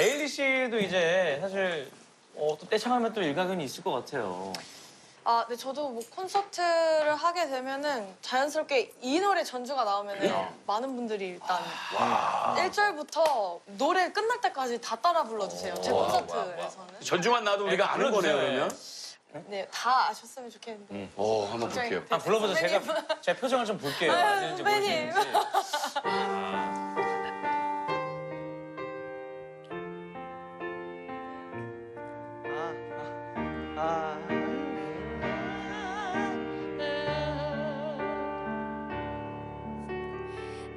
에일리 씨도 이제 사실 어, 또 떼창하면 또 일가견이 있을 것 같아요. 아, 네, 저도 뭐 콘서트를 하게 되면은 자연스럽게 이 노래 전주가 나오면은 네. 많은 분들이 일단 1절부터 노래 끝날 때까지 다 따라 불러주세요. 제 콘서트에서는. 전주만 나도 우리가 아는 거네요 그러면. 네, 다 아셨으면 좋겠는데. 어 한번 갑자기 볼게요. 아, 불러보죠. 제가 선배님. 제 표정을 좀 볼게요. 아유, 선배님. 모르겠는지.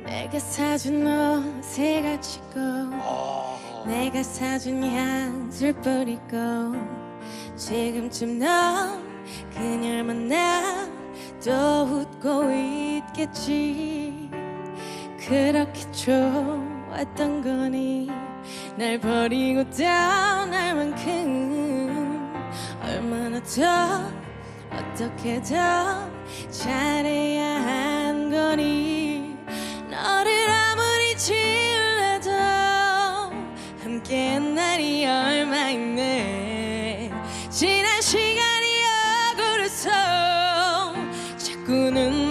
내가 사준 옷을 갖추고 내가 사준 향수를 뿌리고 지금쯤 넌 그녀를 만나 또 웃고 있겠지. 그렇게 좋았던 거니 날 버리고 떠날 만큼 얼마나 더 어떻게 더 잘해야 可能。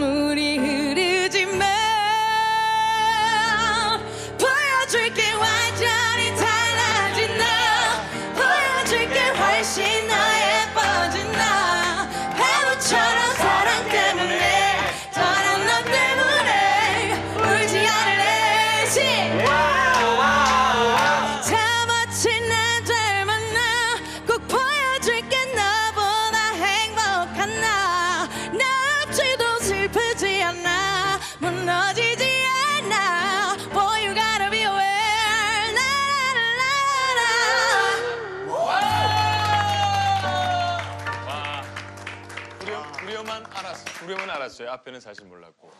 우리 엄만 알았어. 우리 엄만 알았어요. 앞에는 사실 몰랐고.